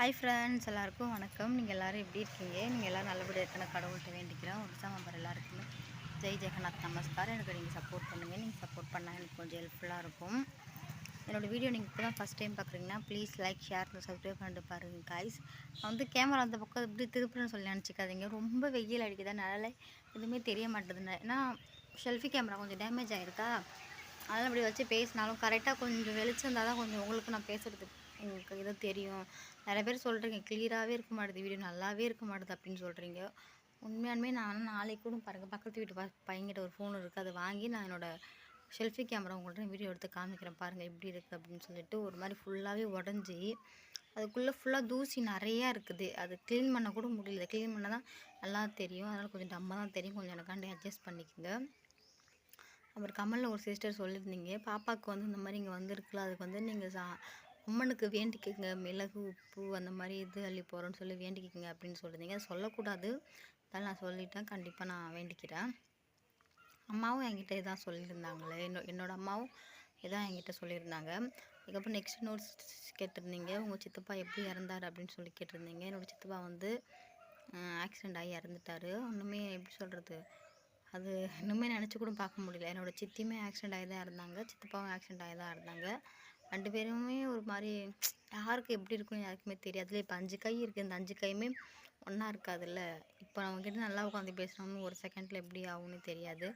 Hi friends எல்லாருக்கும் வணக்கம். நீங்கள் எல்லோரும் எப்படி இருக்கீங்க? நீங்கள் எல்லோரும் நல்லபடியாக இருக்கணும் கடவுள்கிட்ட வேண்டிக்கிறோம் ஒரு நம்பர் எல்லாருக்குமே ஜெய் ஜெகநாத் நமஸ்கார் எனக்கு நீங்கள் சப்போர்ட் பண்ணுங்கள் நீங்கள் சப்போர்ட் பண்ணால் எனக்கு கொஞ்சம் ஹெல்ப்ஃபுல்லாக இருக்கும். என்னோடய வீடியோ நீங்கள் இப்போ தான் ஃபஸ்ட் டைம் பார்க்குறீங்கன்னா ப்ளீஸ் லைக் ஷேர் சப்ஸ்கிரைப் பண்ணிட்டு பாருங்கள் காய்ஸ் நான் வந்து கேமரா அந்த பக்கம் இப்படி திருப்புறேன்னு சொல்லி நினச்சிக்காதீங்க. ரொம்ப வெயில் அடிக்குதுனால அதனால் எதுவுமே தெரிய மாட்டேதுன்னு ஏன்னா ஷெல்ஃபி கேமரா கொஞ்சம் டேமேஜ் ஆகிருக்கா அதனால் இப்படி வச்சு பேசினாலும் கரெக்டாக கொஞ்சம் வெளிச்சம் இருந்தால் தான் கொஞ்சம் உங்களுக்கு நான் பேசுகிறது உங்களுக்கு ஏதோ தெரியும். நிறைய பேர் சொல்கிறீங்க கிளியராகவே இருக்க மாட்டேது வீடியோ நல்லாவே இருக்க மாட்டேது அப்படின்னு சொல்கிறீங்க உண்மையானுமே நான் நாளைக்கு கூட பாருங்கள் பக்கத்து வீட்டு ப பையன்கிட்ட ஒரு ஃபோன் இருக்குது அதை வாங்கி நான் என்னோடய செல்ஃபி கேமரா உங்கள்கிட்ட வீடியோ எடுத்து காமிக்கிறேன். பாருங்கள் எப்படி இருக்குது அப்படின்னு சொல்லிட்டு ஒரு மாதிரி ஃபுல்லாகவே உடஞ்சி அதுக்குள்ளே ஃபுல்லாக தூசி நிறையா இருக்குது. அது க்ளீன் பண்ண கூட முடியல. க்ளீன் பண்ண தான் நல்லா தெரியும். அதனால் கொஞ்சம் டம்மாக தான் தெரியும். கொஞ்சம் எனக்காண்டி அட்ஜஸ்ட் பண்ணிக்கோங்க. அப்புறம் கமலில் ஒரு சிஸ்டர் சொல்லியிருந்தீங்க பாப்பாவுக்கு வந்து இந்த மாதிரி இங்கே வந்திருக்குல்ல அதுக்கு வந்து நீங்கள் சா அம்மனுக்கு வேண்டிக்கங்க. மிளகு உப்பு அந்த மாதிரி இது அள்ளி போகிறோன்னு சொல்லி வேண்டிக்கங்க அப்படின்னு சொல்லியிருந்தீங்க சொல்லக்கூடாது. அதனால் நான் சொல்லிட்டேன். கண்டிப்பாக நான் வேண்டிக்கிறேன். அம்மாவும் என்கிட்ட இதான் சொல்லியிருந்தாங்களே. என்னோ என்னோடய அம்மாவும் இதான் என்கிட்ட சொல்லியிருந்தாங்க. அதுக்கப்புறம் நெக்ஸ்ட் நோட்ஸ் கேட்டிருந்தீங்க. உங்கள் சித்தப்பா எப்படி இறந்தார் அப்படின்னு சொல்லி கேட்டிருந்தீங்க. என்னோடய சித்தப்பா வந்து ஆக்சிடெண்ட் ஆகி இறந்துட்டார். ஒன்றுமே எப்படி சொல்கிறது அது இன்னுமே நினச்சி கூட பார்க்க முடியல. என்னோடய சித்தியுமே ஆக்சிடெண்ட் ஆகி தான் இருந்தாங்க சித்தப்பாவும் ஆக்சிடெண்ட் ஆகி தான் இருந்தாங்க ரெண்டு பேருமே ஒரு மாதிரி யாருக்கு எப்படி இருக்குன்னு யாருக்குமே தெரியாதுல இப்போ அஞ்சு கை இருக்குது இந்த அஞ்சு கையுமே ஒன்றா இருக்காதுல்ல. இப்போ நம்மக்கிட்ட நல்லா உட்காந்து பேசுகிறோம்னு ஒரு செகண்டில் எப்படி ஆகும்னு தெரியாது.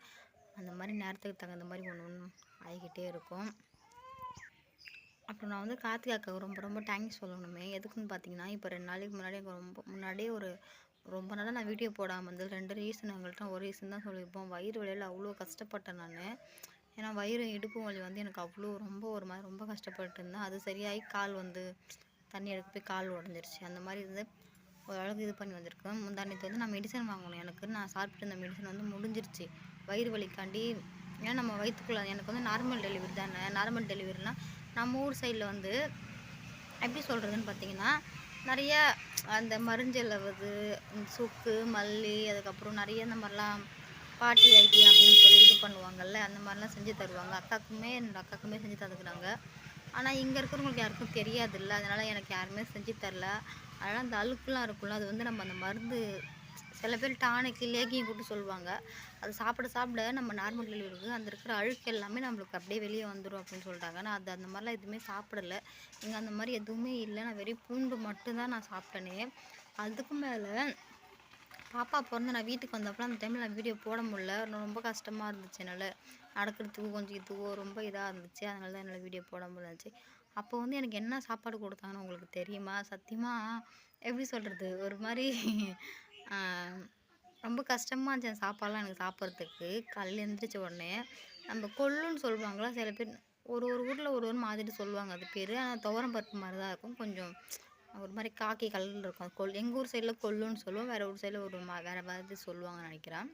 அந்த மாதிரி நேரத்துக்கு தகுந்த மாதிரி ஒன்று ஒன்று ஆகிக்கிட்டே இருக்கும். அப்புறம் நான் வந்து கார்த்திகாக்கு ரொம்ப ரொம்ப தேங்க்ஸ் சொல்லணுமே. எதுக்குன்னு பார்த்தீங்கன்னா இப்போ ரெண்டு நாளைக்கு முன்னாடி ரொம்ப முன்னாடியே ஒரு ரொம்ப நாளாக நான் வீடியோ போடாமல் இருந்தது ரெண்டு ரீசன் எங்கள்கிட்ட ஒரு ரீசன் தான் சொல்லியிருப்போம். வயிறு வழியில் அவ்வளோ கஷ்டப்பட்டேன் நான். ஏன்னா வயிறு இடுப்பு வலி வந்து எனக்கு அவ்வளோ ரொம்ப ஒரு மாதிரி ரொம்ப கஷ்டப்பட்டு இருந்தேன். அது சரியாகி கால் வந்து தண்ணி எடுக்க போய் கால் உடஞ்சிருச்சு. அந்த மாதிரி இருந்து ஓரளவுக்கு இது பண்ணி வந்திருக்கேன். முந்தானத்து வந்து நான் மெடிசன் வாங்கணும். எனக்கு நான் சாப்பிட்டு இருந்த மெடிசன் வந்து முடிஞ்சிருச்சு. வயிறு வலிக்காண்டி ஏன்னா நம்ம வயிற்றுக்குள்ள எனக்கு வந்து நார்மல் டெலிவரி தானே. நார்மல் டெலிவரினால் நம்ம ஊர் சைடில் வந்து எப்படி சொல்கிறதுன்னு பார்த்தீங்கன்னா நிறைய அந்த மருஞ்செலவுது சுக்கு மல்லி அதுக்கப்புறம் நிறைய இந்த மாதிரிலாம் பாட்டி வைத்தியம் அப்படின்னு சொல்லி இது பண்ணுவாங்கல்ல அந்த மாதிரிலாம் செஞ்சு தருவாங்க. அக்காக்குமே என்னோடய அக்காக்குமே செஞ்சு தந்துக்கிறாங்க. ஆனால் இங்கே இருக்கிறவங்களுக்கு யாருக்கும் தெரியாதுல்ல. அதனால் எனக்கு யாருமே செஞ்சு தரல. அதனால் அந்த அழுக்குலாம் இருக்கும்ல அது வந்து நம்ம அந்த மருந்து சில பேர் டானிக்கு லேகியும் கூட்டு சொல்லுவாங்க. அது சாப்பிட சாப்பிட நம்ம நார்மல் டெலிவரிக்கு அந்த இருக்கிற அழுக்கு எல்லாமே நம்மளுக்கு அப்படியே வெளியே வந்துடும் அப்படின்னு சொல்லிட்டாங்க நான் அது அந்த மாதிரிலாம் எதுவுமே சாப்பிடல. இங்கே அந்த மாதிரி எதுவுமே இல்லை. நான் வெறும் பூண்டு மட்டும்தான் நான் சாப்பிட்டேனே. அதுக்கு மேலே பாப்பா பிறந்து நான் வீட்டுக்கு வந்தப்போ அந்த டைமில் நான் வீடியோ போட முடில ரொம்ப கஷ்டமாக இருந்துச்சு என்னால். நடக்கிறதுக்கு கொஞ்சம் இதுவோ ரொம்ப இதாக இருந்துச்சு. அதனால தான் என்னால் வீடியோ போட முடியாச்சு அப்போ வந்து எனக்கு என்ன சாப்பாடு கொடுத்தாங்கன்னு உங்களுக்கு தெரியுமா? சத்தியமாக எப்படி சொல்கிறது ஒரு மாதிரி ரொம்ப கஷ்டமாக இருந்துச்சு சாப்பாடெலாம் எனக்கு சாப்பிட்றதுக்கு. காலையில் எழுந்திரிச்ச உடனே நம்ம கொள்ளுன்னு சொல்லுவாங்களா சில பேர் ஒரு ஒரு ஊரில் ஒரு ஒரு மாதிரி சொல்லுவாங்க. அது பேர். ஆனால் துவரம் பருப்பு மாதிரி தான் இருக்கும். கொஞ்சம் ஒரு மாதிரி காக்கி கலரில் இருக்கும். கொல் எங்கள் ஊர் சைடில் கொல்லுன்னு சொல்லுவோம். வேறு ஊர் சைடில் ஒரு மா வேறு மாதிரி சொல்லுவாங்கன்னு நினைக்கிறேன்.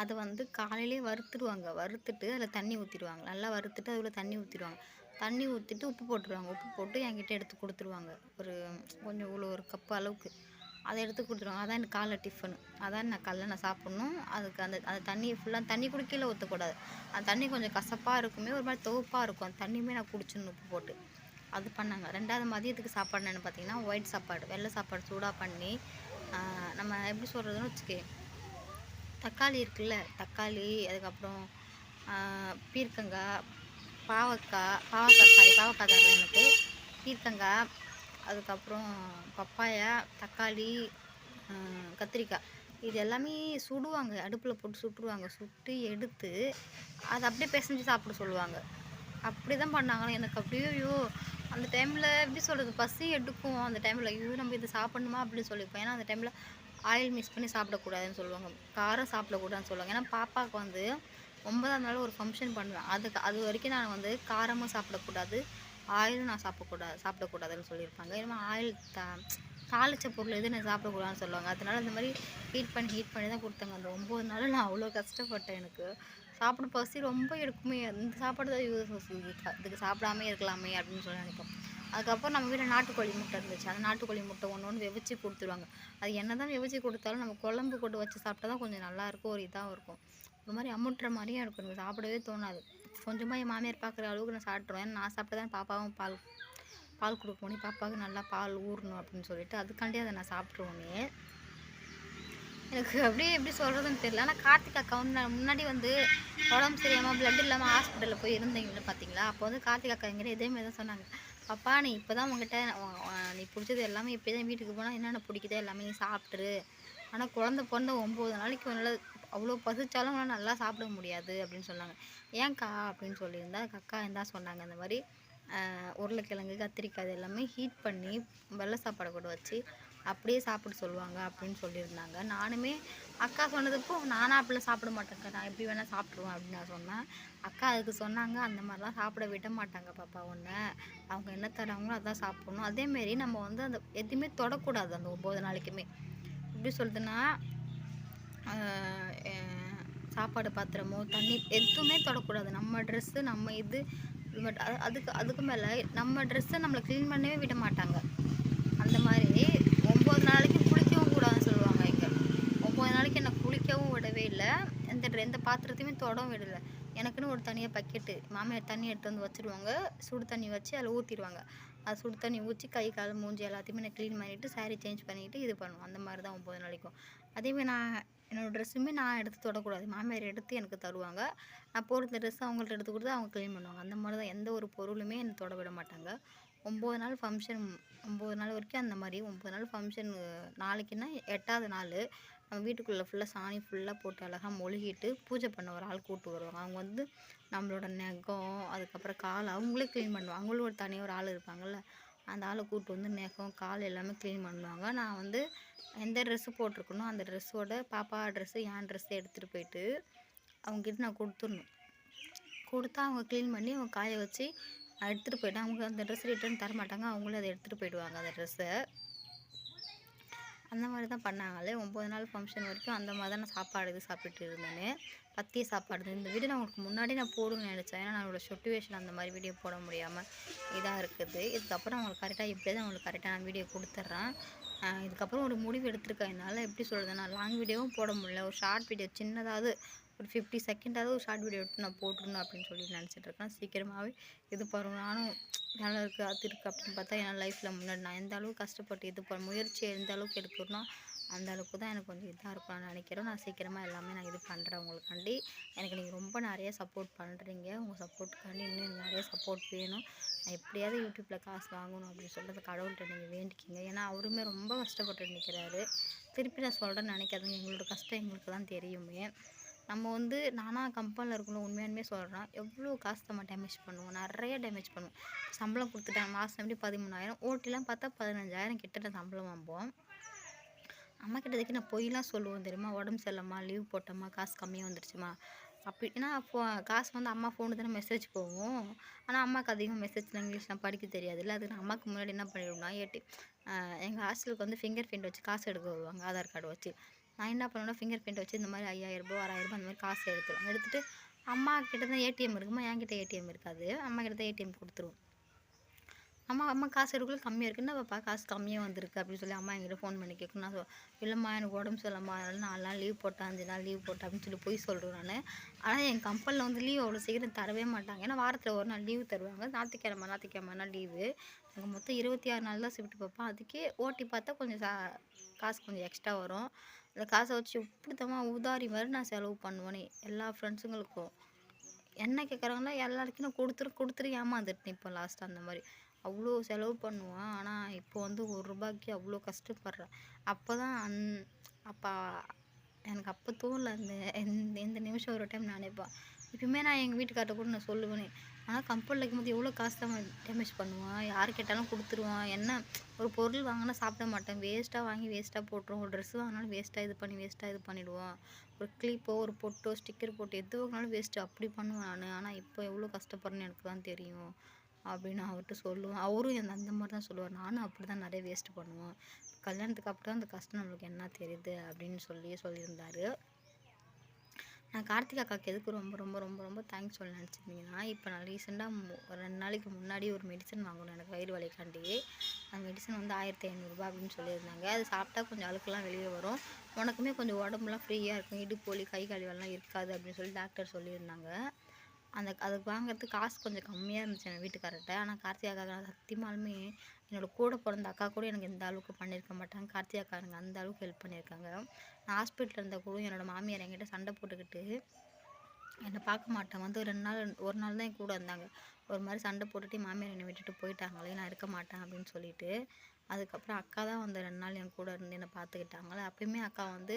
அதை வந்து காலையிலே வறுத்துடுவாங்க. வறுத்துட்டு அதில் தண்ணி ஊற்றிடுவாங்க நல்லா வறுத்துட்டு அதில் தண்ணி ஊற்றிடுவாங்க தண்ணி ஊற்றிட்டு உப்பு போட்டுருவாங்க. உப்பு போட்டு என்கிட்ட எடுத்து கொடுத்துருவாங்க. ஒரு கொஞ்சம் இவ்வளோ ஒரு கப்பு அளவுக்கு. அதை எடுத்து கொடுத்துருவாங்க. அதான் எனக்கு காலைல டிஃபனு அதான் நான் காலைல நான் சாப்பிட்ணும். அதுக்கு அந்த அந்த தண்ணி ஃபுல்லாக தண்ணி கூட கீழே ஊற்றக்கூடாது அந்த தண்ணி கொஞ்சம் கசப்பாக இருக்குமே ஒரு மாதிரி தொகுப்பாக இருக்கும். அந்த தண்ணியுமே நான் குடிச்சிடணும் உப்பு போட்டு. அது பண்ணாங்க. ரெண்டாவது மதியத்துக்கு சாப்பாடு என்னென்னு பார்த்தீங்கன்னா ஒயிட் சாப்பாடு வெள்ளை சாப்பாடு சூடாக பண்ணி நம்ம எப்படி சொல்கிறதுன்னு வச்சுக்கே தக்காளி இருக்குல்ல தக்காளி அதுக்கப்புறம் பீர்க்கங்காய் பாவக்காய் பாவக்காய் சாரி பாவக்காய் தரல எனக்கு. பீர்க்கங்காய் அதுக்கப்புறம் பப்பாயா தக்காளி கத்திரிக்காய். இது எல்லாமே சுடுவாங்க அடுப்பில் போட்டு சுட்டுருவாங்க. சுட்டு எடுத்து அதை அப்படியே பிசைஞ்சு சாப்பிட சொல்லுவாங்க. அப்படி தான் பண்ணாங்களே எனக்கு அப்படியே ஐயோ அந்த டைமில் எப்படி சொல்கிறது பசி எடுக்கும். அந்த டைமில் ஐயோ நம்ம இது சாப்பிட்ணுமா? அப்படின்னு சொல்லிப்போம். ஏன்னா அந்த டைமில் ஆயில் மிக்ஸ் பண்ணி சாப்பிடக்கூடாதுன்னு சொல்லுவாங்க. காரம் சாப்பிடக்கூடாதுன்னு சொல்லுவாங்க. ஏன்னா பாப்பாவுக்கு வந்து ஒன்பதாம் நாள் ஒரு ஃபங்க்ஷன் பண்ணுவேன். அதுக்கு அது வரைக்கும் நான் வந்து காரமும் சாப்பிடக்கூடாது ஆயிலும் நான் சாப்பிடக்கூடாது சாப்பிடக்கூடாதுன்னு சொல்லியிருப்பாங்க. ஏன்னா ஆயில் த தாளித்த பொருள் எதுவும் நான் சாப்பிடக்கூடாதுன்னு சொல்லுவாங்க. அதனால் இந்த மாதிரி ஹீட் பண்ணி ஹீட் பண்ணி தான் கொடுத்தாங்க. அந்த ஒம்பது நாள் நான் அவ்வளோ கஷ்டப்பட்டேன் எனக்கு. சாப்பிட பசி ரொம்ப எடுக்குமே இந்த சாப்பாடு தான் யூஸ் இதுக்கு சாப்பிடாமே இருக்கலாமே அப்படின்னு சொல்லி நினைப்போம். அதுக்கப்புறம் நம்ம வீட்டில் நாட்டுக்கோழி முட்டை இருந்துச்சு. அந்த நாட்டுக்கோழி முட்டை ஒன்று ஒன்று வெவிச்சு கொடுத்துருவாங்க. அது என்ன தான் வெவிச்சு கொடுத்தாலும் நம்ம குழம்பு கொண்டு வச்சு சாப்பிட்டா தான் கொஞ்சம் நல்லாயிருக்கும் ஒரு இதாகவும் இருக்கும். ஒரு மாதிரி அமுட்டுற மாதிரியே இருக்கும். எனக்கு சாப்பிடவே தோணாது. கொஞ்சமாக என் மாமியார் பார்க்குற அளவுக்கு நான் சாப்பிட்ருவேன் நான் சாப்பிட்டா தான் பாப்பாவும் பால் பால் கொடுக்கணும் பாப்பாவுக்கு நல்லா பால் ஊறணும் அப்படின்னு சொல்லிட்டு அதுக்காண்டி அதை நான் சாப்பிட்ருவோன்னே எனக்கு அப்படியே எப்படி சொல்கிறதுன்னு தெரியல. ஆனால் கார்த்திக் அக்கா வந்து முன்னாடி வந்து உடம்பு சரியாமல் பிளட் இல்லாமல் ஹாஸ்பிட்டலில் போய் இருந்தீங்கன்னு பார்த்தீங்களா அப்போ வந்து கார்த்திக் அக்கா எங்கிட்ட இதே மாதிரி தான் சொன்னாங்க. பாப்பா நீ இப்போ தான் உங்ககிட்ட நீ பிடிச்சது எல்லாமே இப்போ தான் வீட்டுக்கு போனால் என்னென்ன பிடிக்குதோ எல்லாமே நீ சாப்பிட்ரு ஆனால் குழந்த பிறந்த ஒம்பது நாளைக்கு உன்னால் அவ்வளோ பசிச்சாலும் உன்னால் நல்லா சாப்பிட முடியாது அப்படின்னு சொன்னாங்க. ஏன்க்கா? அப்படின்னு சொல்லியிருந்தா அக்கா என்ன சொன்னாங்க. இந்த மாதிரி உருளைக்கிழங்கு கத்திரிக்காய் இது எல்லாமே ஹீட் பண்ணி வெள்ளை சாப்பாடு கூட வச்சு அப்படியே சாப்பிட சொல்லுவாங்க அப்படின்னு சொல்லியிருந்தாங்க. நானுமே அக்கா சொன்னதுக்கும் நானாக அப்படிலாம் சாப்பிட மாட்டேங்க நான் எப்படி வேணால் சாப்பிட்ருவேன் அப்படின்னு நான் சொன்னேன். அக்கா அதுக்கு சொன்னாங்க அந்த மாதிரிலாம் சாப்பிட விட மாட்டாங்க பாப்பா ஒன்று அவங்க என்ன தராங்களோ அதான் சாப்பிடணும். அதேமாரி நம்ம வந்து அந்த எதுவுமே தொடக்கூடாது அந்த ஒம்பது நாளைக்குமே. எப்படி சொல்றதுன்னா சாப்பாடு பாத்திரமோ தண்ணி எதுவுமே தொடக்கூடாது. நம்ம ட்ரெஸ்ஸு நம்ம இது அது- அதுக்கு அதுக்கு மேலே நம்ம ட்ரெஸ்ஸை நம்மளை க்ளீன் பண்ணவே விட மாட்டாங்க. அந்த மாதிரி ஒம்பது நாளைக்கு குளிக்கவும் கூடாதுன்னு சொல்லுவாங்க இங்கே. ஒம்பது நாளைக்கு என்னை குளிக்கவும் விடவே இல்லை. எந்த எந்த பாத்திரத்தையுமே தொடவும் விடலை. எனக்குன்னு ஒரு தனியாக பக்கெட்டு மாமியார் தண்ணி எடுத்து வந்து வச்சுருவாங்க. சுடு தண்ணி வச்சு அதில் ஊற்றிடுவாங்க அது சுடு தண்ணி ஊற்றி கை கால் மூஞ்சி எல்லாத்தையுமே நான் க்ளீன் பண்ணிவிட்டு saree சேஞ்ச் பண்ணிவிட்டு இது பண்ணுவோம். அந்த மாதிரி தான் ஒம்பது நாளைக்கும். அதேமாதிரி நான் என்னோடய ட்ரெஸ்ஸுமே நான் எடுத்து தொடக்கூடாது. மாமியார் எடுத்து எனக்கு தருவாங்க. நான் போடுற ட்ரெஸ் அவங்கள்ட்ட எடுத்து கொடுத்து அவங்க க்ளீன் பண்ணுவாங்க. அந்த மாதிரி தான் எந்த ஒரு பொருளுமே என்னை தொட விட மாட்டாங்க. ஒம்பது நாள் ஃபங்க்ஷன் ஒம்பது நாள் வரைக்கும் அந்த மாதிரி. ஒம்பது நாள் ஃபங்க்ஷன் நாளைக்குன்னா எட்டாவது நாள். நம்ம வீட்டுக்குள்ளே ஃபுல்லாக சாணி ஃபுல்லாக போட்டு அழகாக மொழுகிட்டு பூஜை பண்ண ஒரு ஆள் கூப்பிட்டு வருவாங்க. அவங்க வந்து நம்மளோட நெகம் அதுக்கப்புறம் கால் அவங்களே க்ளீன் பண்ணுவாங்க. அவங்களும் ஒரு தனியாக ஒரு ஆள் இருப்பாங்கல்ல. அந்த ஆளை கூப்பிட்டு வந்து நெகம் கால் எல்லாமே க்ளீன் பண்ணுவாங்க. நான் வந்து எந்த ட்ரெஸ்ஸு போட்டிருக்கணும் அந்த ட்ரெஸ்ஸோட பாப்பா ட்ரெஸ்ஸு என் ட்ரெஸ்ஸை எடுத்துகிட்டு போயிட்டு அவங்ககிட்ட நான் கொடுத்துடணும். கொடுத்தா அவங்க க்ளீன் பண்ணி அவங்க காய வச்சு எடுத்துகிட்டு போயிட்டு அவங்க அந்த ட்ரெஸ் ரிட்டர்ன் தர மாட்டாங்க. அவங்களே அதை எடுத்துகிட்டு போயிடுவாங்க அந்த ட்ரெஸ்ஸை அந்த மாதிரி தான் பண்ணாங்களே. ஒம்பது நாள் ஃபங்க்ஷன் வரைக்கும் அந்த மாதிரி தான் நான் சாப்பாடு இது சாப்பிட்டுட்டு இருந்தேன். பத்திய சாப்பாடு இந்த வீடியோ நான் உங்களுக்கு முன்னாடி நான் போடுன்னு நினச்சேன். ஏன்னா நான் என்னோடய சுச்சுவேஷன் அந்த மாதிரி வீடியோ போட முடியாமல் இதாக இருக்குது. இதுக்கப்புறம் அவங்களுக்கு கரெக்டாக இப்படியே தான் அவங்களுக்கு கரெக்டாக நான் வீடியோ கொடுத்துட்றேன் இதுக்கப்புறம் ஒரு முடிவு எடுத்திருக்கேன். என்னால் எப்படி சொல்கிறது நான் லாங் வீடியோவும் போட முடியல. ஒரு ஷார்ட் வீடியோ சின்னதாவது ஒரு ஃபிஃப்டி செகண்டாவது ஒரு ஷார்ட் வீடியோ எடுத்து நான் போட்டுருணும் அப்படின்னு சொல்லி நினச்சிட்ருக்கேன் சீக்கிரமாகவே இது பாருங்க. நானும் வேலை இருக்குது அது இருக்குது அப்படின்னு பார்த்தா என் லைஃப்பில் முன்னாடி நான் எந்த அளவுக்கு கஷ்டப்பட்டு இது பண்ண முயற்சி எந்த அளவுக்கு எடுக்கணும்னா அந்த அளவுக்கு தான் எனக்கு கொஞ்சம் இதாக இருக்கும் நான் நினைக்கிறேன். நான் சீக்கிரமாக எல்லாமே நான் இது பண்ணுறேன் உங்களுக்காண்டி. எனக்கு நீங்கள் ரொம்ப நிறைய சப்போர்ட் பண்ணுறீங்க உங்கள் சப்போர்ட்டுக்காண்டி இன்னும் எனக்கு நிறைய சப்போர்ட் வேணும். நான் எப்படியாவது யூடியூப்பில் காசு வாங்கணும் அப்படின்னு சொல்லிட்டு கடவுள்கிட்ட நீங்கள் வேண்டிக்கிங்க. ஏன்னா அவருமே ரொம்ப கஷ்டப்பட்டு நிற்கிறாரு திருப்பி நான் சொல்கிறேன்னு நினைக்காதுங்க. எங்களோட கஷ்டம் எங்களுக்கு தான் தெரியுமே. நம்ம வந்து நானாக கம்பெனியில் இருக்கணும் உண்மையானுமே சொல்கிறேன் எவ்வளோ காசு நம்ம டேமேஜ் பண்ணுவோம் நிறைய டேமேஜ் பண்ணுவோம். சம்பளம் கொடுத்துட்டாங்க மாதம் எப்படி பதிமூணாயிரம்? ஓட்டிலாம் பார்த்தா பதினஞ்சாயிரம் கிட்ட சம்பளம் வாங்குவோம். அம்மா கிட்டதுக்கு நான் பொய்லாம் சொல்லுவேன் தெரியுமா? உடம்பு சரியில்லம்மா லீவ் போட்டோம்மா காசு கம்மியாக வந்துருச்சுமா அப்படி ஏன்னா ஃபோ காசு வந்து அம்மா ஃபோனு தானே மெசேஜ் போகும். ஆனால் அம்மாவுக்கு அதிகம் மெசேஜில் இங்கிலீஷ்லாம் படிக்க தெரியாதுல்ல. அதுக்கு நான் அம்மாவுக்கு முன்னாடி என்ன பண்ணிவிடுவோம்னா ஏட்டி எங்கள் ஹாஸ்டலுக்கு வந்து ஃபிங்கர் பிரிண்ட் வச்சு காசு எடுக்க வருவாங்க ஆதார் கார்டு வச்சு. நான் என்ன பண்ணுவேன்னா ஃபிங்கர் பிரிண்ட் வச்சு இந்த மாதிரி ஐயாயிரரூபா ஆறாயிரரூபா அந்த மாதிரி காசு எடுத்துருவோம் எடுத்துட்டு அம்மா கிட்ட தான் ஏடிஎம் இருக்குமா? என்கிட்ட ஏடிஎம் இருக்காது. அம்மா கிட்ட தான் ஏடிஎம் கொடுத்துருவோம். அம்மா அம்மா காசு எடுக்கல கம்மியாக இருக்கு. என்ன பாப்பா காசு கம்மியாக வந்திருக்கு அப்படின்னு சொல்லி அம்மா என்கிட்ட ஃபோன் பண்ணி கேட்கும் நான் இல்லைம்மா எனக்கு உடம்பு சொல்லம்மா அதனால் நாலு நாள் லீவ் போட்டேன். அஞ்சு நாள் லீவ் போட்டேன் அப்படின்னு சொல்லி போய் சொல்கிறேன் நான். ஆனால் என் கம்பெனியில் வந்து லீவ் அவ்வளோ சீக்கிரம் தரவே மாட்டாங்க. ஏன்னா வாரத்தில் ஒரு நாள் லீவு தருவாங்க. ஞாயிற்றுக்கிழமை ஞாயிற்றுக்கிழமைனா லீவு அங்கே மொத்தம் இருபத்தி ஆறு நாள் தான் ஷிஃப்ட் பார்ப்பேன் அதுக்கே ஓட்டி பார்த்தா கொஞ்சம் சா காசு கொஞ்சம் எக்ஸ்ட்ரா வரும். அந்த காசை வச்சு இப்படித்தமா உதாரி மாதிரி நான் செலவு பண்ணுவேனே எல்லா ஃப்ரெண்ட்ஸுங்களுக்கும் என்ன கேட்குறாங்களோ எல்லாருக்கும் நான் கொடுத்துரு கொடுத்துரு ஏமாந்துட்டேன் இப்போ லாஸ்ட்டாக அந்த மாதிரி. அவ்வளோ செலவு பண்ணுவான். ஆனால் இப்போ வந்து ஒரு ரூபாய்க்கு அவ்வளோ கஷ்டப்படுறேன். அப்போ தான் அந் அப்போ எனக்கு அப்போ தோணல. இந்த இந்த இந்த நிமிஷம் ஒரு டைம் நான் நினைப்பேன். இப்போயுமே நான் எங்கள் வீட்டுக்கார்ட்ட கூட நான் சொல்லுவேனே ஆனால் கம்பெனியில் இருக்கும்போது எவ்வளோ காசு தான் டேமேஜ் பண்ணுவான்? யார் கேட்டாலும் கொடுத்துருவான். என்ன? ஒரு பொருள் வாங்கினா சாப்பிட மாட்டேன். வேஸ்ட்டாக வாங்கி வேஸ்ட்டாக போட்டுருவோம் ஒரு ட்ரெஸ் வாங்கினாலும் வேஸ்ட்டாக இது பண்ணி வேஸ்ட்டாக இது பண்ணிவிடுவோம் ஒரு கிளிப்போ ஒரு பொட்டோ ஸ்டிக்கர் போட்டு எது வாங்கினாலும் வேஸ்ட்டு அப்படி பண்ணுவேன் நான். ஆனால் இப்போ எவ்வளோ கஷ்டப்படுறேன்னு எனக்கு தான் தெரியும். அப்படின்னு அவர்கிட்ட சொல்லுவேன். அவரும் என்ன அந்த மாதிரி தான் சொல்லுவார். நானும் அப்படி தான் நிறைய வேஸ்ட்டு பண்ணுவேன். கல்யாணத்துக்கு அப்புறம் தான் அந்த கஷ்டம் நம்மளுக்கு என்ன தெரியுது அப்படின்னு சொல்லி சொல்லியிருந்தாரு. நான் கார்த்திக் அக்காவுக்கு எதுக்கு ரொம்ப ரொம்ப ரொம்ப ரொம்ப தேங்க்ஸ் சொல்ல நினச்சிருந்தீங்கன்னா இப்போ நான் ரீசெண்டாக ஒரு ரெண்டு நாளைக்கு முன்னாடி ஒரு மெடிசன் வாங்கணும் எனக்கு வயிறு வலிக்காண்டி. அந்த மெடிசன் வந்து ஆயிரத்தி ஐநூறுரூபா அப்படின்னு சொல்லியிருந்தாங்க. அது சாப்பிட்டா கொஞ்சம் அழுக்கெல்லாம் வெளியே வரும். உனக்குமே கொஞ்சம் உடம்புலாம் ஃப்ரீயாக இருக்கும். இடுப்பு வலி கை கழிவெல்லாம் இருக்காது அப்படின்னு சொல்லி டாக்டர் சொல்லியிருந்தாங்க. அந்த அதுக்கு வாங்குறதுக்கு காசு கொஞ்சம் கம்மியாக இருந்துச்சு எங்கள் வீட்டுக்காரர்கிட்ட ஆனால் கார்த்திகாக்காக சத்தியமாலுமே என்னோட கூட பிறந்த அக்கா கூட எனக்கு இந்த அளவுக்கு பண்ணியிருக்க மாட்டாங்க. கார்த்திகாக்கா எனக்கு அந்த அளவுக்கு ஹெல்ப் பண்ணியிருக்காங்க. நான் ஹாஸ்பிட்டலில் இருந்த கூட என்னோட மாமியார் என்கிட்ட சண்டை போட்டுக்கிட்டு என்னை பார்க்க மாட்டேன் வந்து ரெண்டு நாள் ஒரு நாள் தான் என் கூட இருந்தாங்க. ஒரு மாதிரி சண்டை போட்டுட்டு என் மாமியார் என்னை விட்டுட்டு போயிட்டாங்களே நான் இருக்க மாட்டேன் அப்படின்னு சொல்லிட்டு அதுக்கப்புறம் அக்கா தான் வந்து ரெண்டு நாள் என் கூட இருந்து என்னை பார்த்துக்கிட்டாங்களே. அப்பயுமே அக்கா வந்து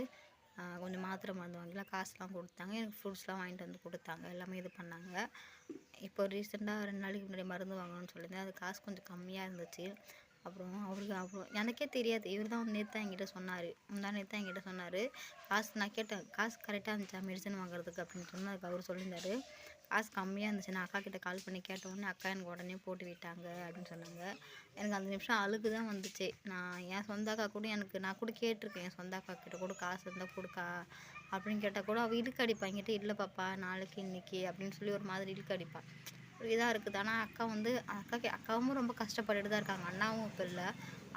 கொஞ்சம் மாத்திரை மருந்து வாங்கிலாம் காசுலாம் கொடுத்தாங்க. எனக்கு ஃப்ரூட்ஸ்லாம் வாங்கிட்டு வந்து கொடுத்தாங்க. எல்லாமே இது பண்ணாங்க. இப்போ ரீசெண்டாக ரெண்டு நாளைக்கு முன்னாடி மருந்து வாங்கணும்னு சொல்லியிருந்தேன். அது காசு கொஞ்சம் கம்மியாக இருந்துச்சு. அப்புறம் அவருக்கு அப்புறம் எனக்கே தெரியாது. இவர் தான் நேற்று என்கிட்ட சொன்னார். முந்தா நேற்று என்கிட்ட சொன்னார். காசு நான் கேட்டேன் காசு கரெக்டாக இருந்துச்சா மெடிசன் வாங்குறதுக்கு அப்படின்னு சொன்னா அதுக்கு அவர் சொல்லியிருந்தாரு. காசு கம்மியாக இருந்துச்சு. நான் அக்கா கிட்ட கால் பண்ணி கேட்ட உடனே அக்கா எனக்கு உடனே போட்டு விட்டாங்க அப்படின்னு சொன்னாங்க. எனக்கு அந்த நிமிஷம் அழுகு தான் வந்துச்சு. நான் என் சொந்த அக்கா கூட எனக்கு நான் கூட கேட்டிருக்கேன் என் சொந்த அக்கா கிட்ட கூட காசு இருந்தால் கொடுக்கா அப்படின்னு கேட்டால் கூட அவள் இழுக்கு அடிப்பா. என்கிட்ட இல்லை பாப்பா நாளைக்கு இன்னைக்கு அப்படின்னு சொல்லி ஒரு மாதிரி இழுக்கு அடிப்பாள் ஒரு இதாக இருக்குது. ஆனால் அக்கா வந்து அக்கா அக்காவும் ரொம்ப கஷ்டப்பட்டுட்டு தான் இருக்காங்க. அண்ணாவும் இப்போ இல்லை.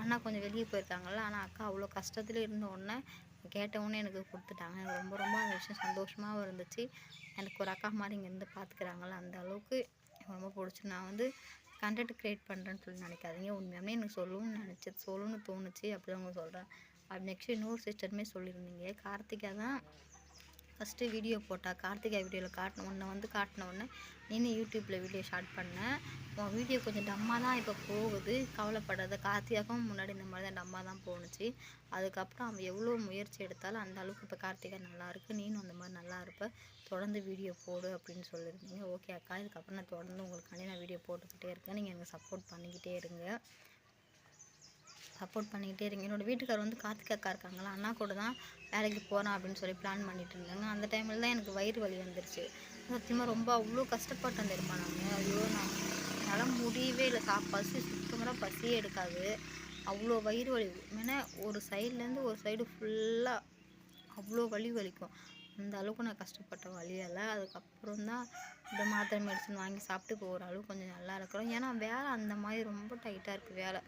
அண்ணா கொஞ்சம் வெளியே போயிருக்காங்கல்ல. ஆனால் அக்கா அவ்வளோ கஷ்டத்துல இருந்த உடனே கேட்டவொன்னே எனக்கு கொடுத்துட்டாங்க. எனக்கு ரொம்ப ரொம்ப அந்த விஷயம் சந்தோஷமாகவும் இருந்துச்சு. எனக்கு ஒரு அக்கா மாதிரி இங்கேருந்து பார்த்துக்கிறாங்கல்ல அந்த அளவுக்கு எனக்கு ரொம்ப பிடிச்சி. நான் வந்து கண்டென்ட் க்ரியேட் பண்ணுறேன்னு சொல்லி நினைக்காதீங்க. உண்மையாலுமே எனக்கு சொல்லணும்னு நினச்சி சொல்லணும்னு தோணுச்சு. அப்படி தான் உங்களுக்கு சொல்கிறேன் அப்படி நெக்ஸ்ட் இன்னொரு சிஸ்டருமே சொல்லியிருந்தீங்க. கார்த்திகா தான் ஃபஸ்ட்டு வீடியோ போட்டால் கார்த்திகா வீடியோவில் காட்டின உன்னை வந்து காட்டின உடனே நீனே யூடியூப்பில் வீடியோ ஷார்ட் பண்ணேன் உன் வீடியோ கொஞ்சம் டம்மாக தான் இப்போ போகுது. கவலைப்படாத. கார்த்திகாக்கும் முன்னாடி இந்த மாதிரி தான் டம்மாக தான் போணுச்சு. அதுக்கப்புறம் அவன் எவ்வளோ முயற்சி எடுத்தாலும் அந்த அளவுக்கு இப்போ கார்த்திகா நல்லாயிருக்கு நீனும் அந்த மாதிரி நல்லா இருப்ப. தொடர்ந்து வீடியோ போடு அப்படின்னு சொல்லியிருந்தீங்க. ஓகே அக்கா. இதுக்கப்புறம் நான் தொடர்ந்து உங்களுக்காண்டி நான் வீடியோ போட்டுக்கிட்டே இருக்கேன். நீங்கள் எனக்கு சப்போர்ட் பண்ணிக்கிட்டே இருங்க. சப்போர்ட் பண்ணிக்கிட்டே இருங்க. என்னோட வீட்டுக்கார் வந்து கார்த்திகா அக்கா இருக்காங்களா அண்ணா கூட தான் வேலைக்கு போகிறேன் அப்படின்னு சொல்லி பிளான் பண்ணிட்டு இருந்தாங்க. அந்த டைமில் தான் எனக்கு வயிறு வலி வந்துருச்சு. சத்தியமாக ரொம்ப அவ்வளோ கஷ்டப்பட்டேன் தெரியுமா நான். ஐயோ நான் என்னால் முடியவே இல்லை. சா பசி சுத்தமாக பசியே எடுக்காது. அவ்வளோ வயிறு வலி. ஏன்னா ஒரு சைட்லேருந்து ஒரு சைடு ஃபுல்லாக அவ்வளோ வலி வலிக்கும். அந்த அளவுக்கு நான் கஷ்டப்பட்ட வழியால் அதுக்கப்புறம் தான் இந்த மாத்திரை மெடிசன் வாங்கி சாப்பிட்டு போகிற அளவுக்கு கொஞ்சம் நல்லா இருக்கிறோம். ஏன்னா வேலை அந்த மாதிரி ரொம்ப டைட்டாக இருக்குது வேலை.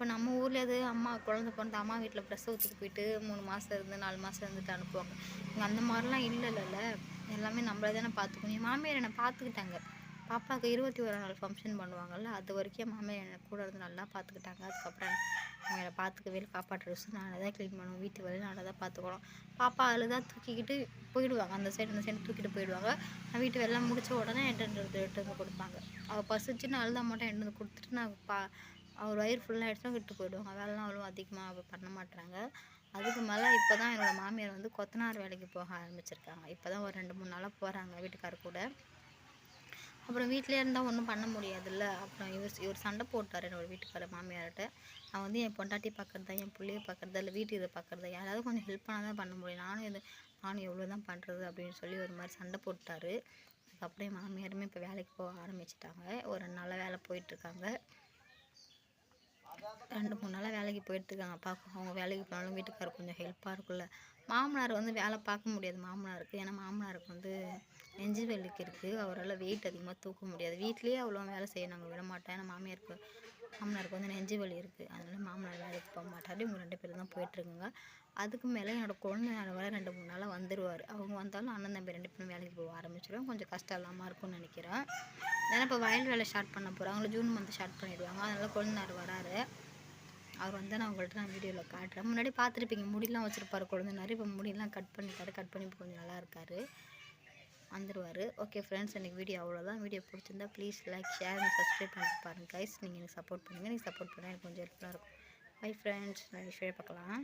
இப்போ நம்ம ஊரில் எது அம்மா குழந்தை பிறந்த அம்மா வீட்டில் பிரசவத்துக்கு போயிட்டு மூணு மாதம் இருந்து நாலு மாதம் இருந்துட்டு அனுப்புவாங்க. இங்கே அந்த மாதிரிலாம் இல்லைல்ல எல்லாமே நம்மள தானே பார்த்துக்கணும் என் மாமியார் என்னை பார்த்துக்கிட்டாங்க பாப்பாவுக்கு இருபத்தி ஒரு நாள் ஃபங்க்ஷன் பண்ணுவாங்கள்ல அது வரைக்கும் என் மாமியார் என்னை கூட இருந்து நல்லா பார்த்துக்கிட்டாங்க அதுக்கப்புறம் அவங்க என்னை பார்த்துக்கவே இல்லை. பாப்பா ட்ரெஸ் தான் க்ளீன் பண்ணுவோம் வீட்டு வேலையும் நானே தான் பார்த்துக்கணும் பாப்பா அதில் தான் தூக்கிக்கிட்டு போயிடுவாங்க. அந்த சைடு அந்த சைடு தூக்கிட்டு போயிடுவாங்க. நான் வீட்டு வேலைலாம் முடிச்ச உடனே என்கிட்ட எடுத்து வந்து கொடுப்பாங்க. அவள் பசிச்சுன்னு அழுதா மட்டும் என்கிட்ட வந்து கொடுத்துட்டு நான் பா அவர் வயிறு ஃபுல்லாக ஆகிடுச்சுன்னா விட்டு போயிடுவாங்க வேலைலாம் அவ்வளோ அதிகமாக அவ பண்ண மாட்டாங்க அதுக்கு மேலே இப்போ தான் என்னோடய மாமியார் வந்து கொத்தனார் வேலைக்கு போக ஆரம்பிச்சிருக்காங்க. இப்போ தான் ஒரு ரெண்டு மூணு நாளாக போகிறாங்க வீட்டுக்கார் கூட. அப்புறம் வீட்டிலே இருந்தால் ஒன்றும் பண்ண முடியாதுல்ல. அப்புறம் இவர் இவர் சண்டை போட்டார் என்னோட வீட்டுக்கார மாமியார்கிட்ட நான் வந்து என் பொண்டாட்டி பார்க்குறதா என் பிள்ளைய பார்க்குறதா இல்லை வீட்டு இதை பார்க்குறதா யாராவது கொஞ்சம் ஹெல்ப் பண்ணால் தான் பண்ண முடியும். நானும் இது நானும் எவ்வளோ தான் பண்ணுறது அப்படின்னு சொல்லி ஒரு மாதிரி சண்டை போட்டார். அதுக்கப்புறம் என் மாமியாருமே இப்போ வேலைக்கு போக ஆரம்பிச்சிட்டாங்க. ஒரு ரெண்டு நாளாக வேலை போயிட்டுருக்காங்க ரெண்டு மூணு நாளாக வேலைக்கு போயிட்டுருக்காங்க. பார்க்க அவங்க வேலைக்கு போனாலும் வீட்டுக்காரர் கொஞ்சம் ஹெல்ப்பாக இருக்கும்ல. மாமனார் வந்து வேலை பார்க்க முடியாது மாமனாருக்கு. ஏன்னா மாமனாருக்கு வந்து நெஞ்சு வலிக்கு இருக்குது அவரால் வெயிட் அதிகமாக தூக்க முடியாது. வீட்லேயே அவ்வளோ வேலை செய்ய நாங்கள் விட மாட்டோம். ஏன்னா மாமியாருக்கு மாமனாருக்கு வந்து நெஞ்சு வலி இருக்குது அதனால் மாமனார் வேலைக்கு போக மாட்டார். இவங்க ரெண்டு பேரும் தான் போயிட்டுருக்குங்க. அதுக்கு மேலே என்னோட குழந்தை வர ரெண்டு மூணு நாளாக வந்துடுவார் அவங்க வந்தாலும் அண்ணன் தம்பி ரெண்டு பேரும் வேலைக்கு போவாங்க. ஆரம்பிச்சிடும் கொஞ்சம் கஷ்டம் இல்லாமல் இருக்கும்னு நினைக்கிறேன். ஏன்னா இப்போ வயல் வேலை ஸ்டார்ட் பண்ண போகிறாங்க ஜூன் மந்த் ஸ்டார்ட் பண்ணிடுவாங்க. அதனால் குழந்தையார் வராரு. அவர் வந்து நான் உங்கள்கிட்ட நான் வீடியோவில் காட்டுறேன். முன்னாடி பார்த்துருப்பீங்க. முடியெலாம் வச்சுருப்பாரு கொழுந்தனார். இப்போ முடியெல்லாம் கட் பண்ணிட்டாரு. கட் பண்ணி இப்போ கொஞ்சம் நல்லா இருக்காரு. வந்துடுவார் ஓகே ஃப்ரெண்ட்ஸ் எனக்கு வீடியோ அவ்வளோதான் வீடியோ பிடிச்சிருந்தா please like share and subscribe பண்ணிட்டு பாருங்கள் கைஸ் நீங்கள் எனக்கு சப்போர்ட் பண்ணுங்கள் நீங்கள் சப்போர்ட் பண்ணால் எனக்கு கொஞ்சம் ஹெல்ப்ஃபுல்லாக இருக்கும். பை ஃப்ரெண்ட்ஸ் நான் விஷயம் பார்க்கலாம்.